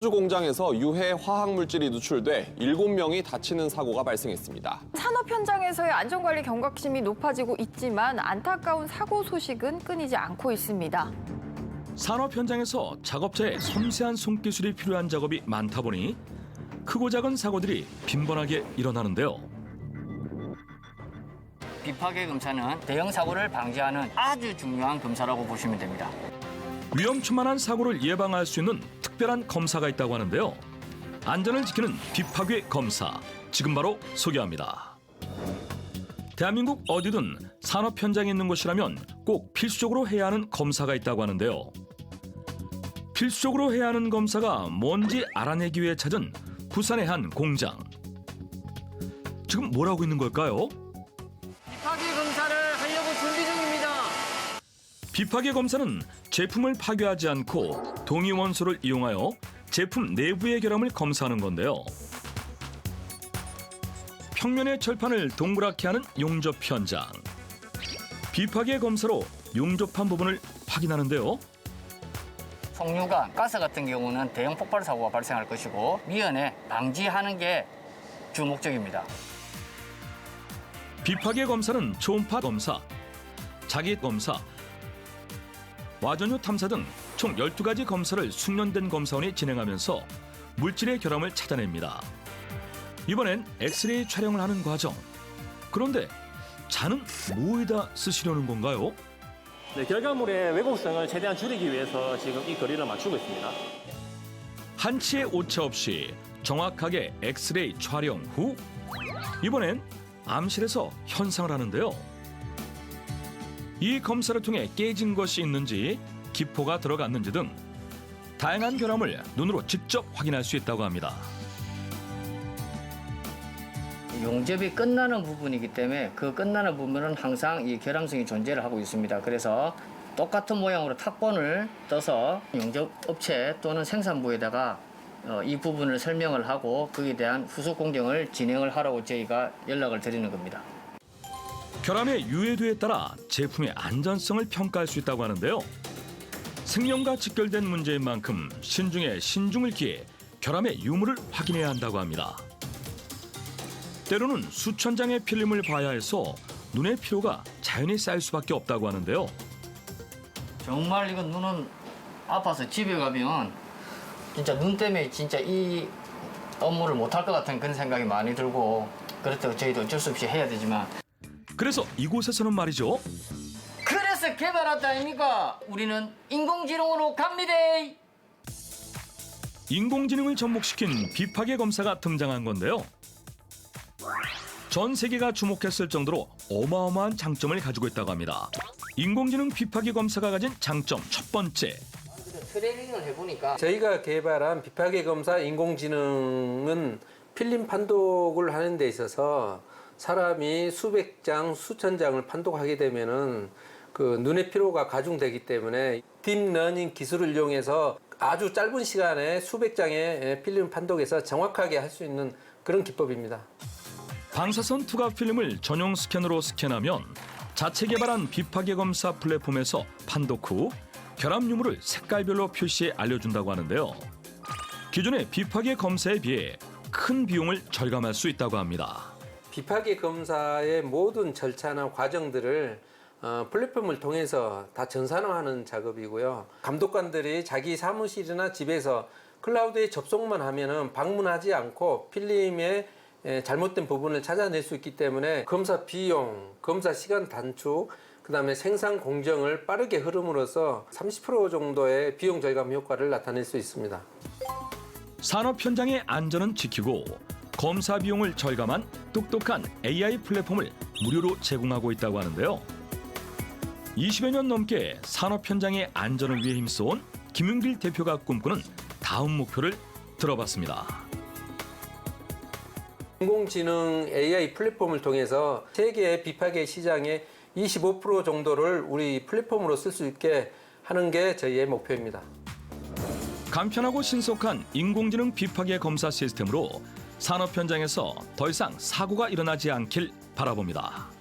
주 공장에서 유해 화학 물질이 누출돼 7명이 다치는 사고가 발생했습니다. 산업 현장에서의 안전관리 경각심이 높아지고 있지만 안타까운 사고 소식은 끊이지 않고 있습니다. 산업 현장에서 작업자의 섬세한 손기술이 필요한 작업이 많다 보니 크고 작은 사고들이 빈번하게 일어나는데요. 비파괴 검사는 대형 사고를 방지하는 아주 중요한 검사라고 보시면 됩니다. 위험천만한 사고를 예방할 수 있는 특별한 검사가 있다고 하는데요. 안전을 지키는 비파괴 검사 지금 바로 소개합니다. 대한민국 어디든 산업 현장에 있는 곳이라면 꼭 필수적으로 해야 하는 검사가 있다고 하는데요. 필수적으로 해야 하는 검사가 뭔지 알아내기 위해 찾은 부산의 한 공장. 지금 뭘 하고 있는 걸까요? 비파괴 검사를 비파괴 검사는 제품을 파괴하지 않고 동위 원소를 이용하여 제품 내부의 결함을 검사하는 건데요. 평면의 철판을 동그랗게 하는 용접 현장. 비파괴 검사로 용접한 부분을 확인하는데요. 석류관, 가스 같은 경우는 대형 폭발 사고가 발생할 것이고 미연에 방지하는 게 주 목적입니다. 비파괴 검사는 초음파 검사, 자기 검사, 와전유 탐사 등 총 12가지 검사를 숙련된 검사원이 진행하면서 물질의 결함을 찾아냅니다. 이번엔 엑스레이 촬영을 하는 과정. 그런데 잔은 뭐에다 쓰시려는 건가요? 네, 결과물의 왜곡성을 최대한 줄이기 위해서 지금 이 거리를 맞추고 있습니다. 한치의 오차 없이 정확하게 엑스레이 촬영 후 이번엔 암실에서 현상을 하는데요. 이 검사를 통해 깨진 것이 있는지 기포가 들어갔는지 등 다양한 결함을 눈으로 직접 확인할 수 있다고 합니다. 용접이 끝나는 부분이기 때문에 그 끝나는 부분은 항상 이 결함성이 존재를 하고 있습니다. 그래서 똑같은 모양으로 탁본을 떠서 용접 업체 또는 생산부에다가 어, 이 부분을 설명을 하고 거기에 대한 후속 공정을 진행을 하라고 저희가 연락을 드리는 겁니다. 결함의 유해도에 따라 제품의 안전성을 평가할 수 있다고 하는데요. 생명과 직결된 문제인 만큼 신중에 신중을 기해 결함의 유무를 확인해야 한다고 합니다. 때로는 수천 장의 필름을 봐야 해서 눈의 피로가 자연히 쌓일 수밖에 없다고 하는데요. 정말 이건 눈은 아파서 집에 가면 진짜 눈 때문에 진짜 이 업무를 못할 것 같은 그런 생각이 많이 들고 그렇다고 저희도 어쩔 수 없이 해야 되지만 그래서 이곳에서는 말이죠. 그래서 개발하다 아닙니까? 우리는 인공지능으로 갑니다. 인공지능을 접목시킨 비파괴 검사가 등장한 건데요. 전 세계가 주목했을 정도로 어마어마한 장점을 가지고 있다고 합니다. 인공지능 비파괴 검사가 가진 장점 첫 번째. 트레이닝을 해보니까 저희가 개발한 비파괴 검사 인공지능은 필름 판독을 하는 데 있어서 사람이 수백 장, 수천 장을 판독하게 되면은 그 눈의 피로가 가중되기 때문에 딥러닝 기술을 이용해서 아주 짧은 시간에 수백 장의 필름 판독에서 정확하게 할 수 있는 그런 기법입니다. 방사선 투과 필름을 전용 스캐너로 스캔하면 자체 개발한 비파괴 검사 플랫폼에서 판독 후 결함 유무를 색깔별로 표시해 알려준다고 하는데요. 기존의 비파괴 검사에 비해 큰 비용을 절감할 수 있다고 합니다. 비파괴 검사의 모든 절차나 과정들을 어, 플랫폼을 통해서 다 전산화하는 작업이고요. 감독관들이 자기 사무실이나 집에서 클라우드에 접속만 하면은 방문하지 않고 필름의 에, 잘못된 부분을 찾아낼 수 있기 때문에 검사 비용, 검사 시간 단축, 그 다음에 생산 공정을 빠르게 흐름으로써 30% 정도의 비용 절감 효과를 나타낼 수 있습니다. 산업 현장의 안전은 지키고 검사 비용을 절감한 똑똑한 AI 플랫폼을 무료로 제공하고 있다고 하는데요. 20여 년 넘게 산업 현장의 안전을 위해 힘써온 김윤길 대표가 꿈꾸는 다음 목표를 들어봤습니다. 인공지능 AI 플랫폼을 통해서 세계 비파괴 시장의 25% 정도를 우리 플랫폼으로 쓸 수 있게 하는 게 저희의 목표입니다. 간편하고 신속한 인공지능 비파괴 검사 시스템으로 산업 현장에서 더 이상 사고가 일어나지 않길 바라봅니다.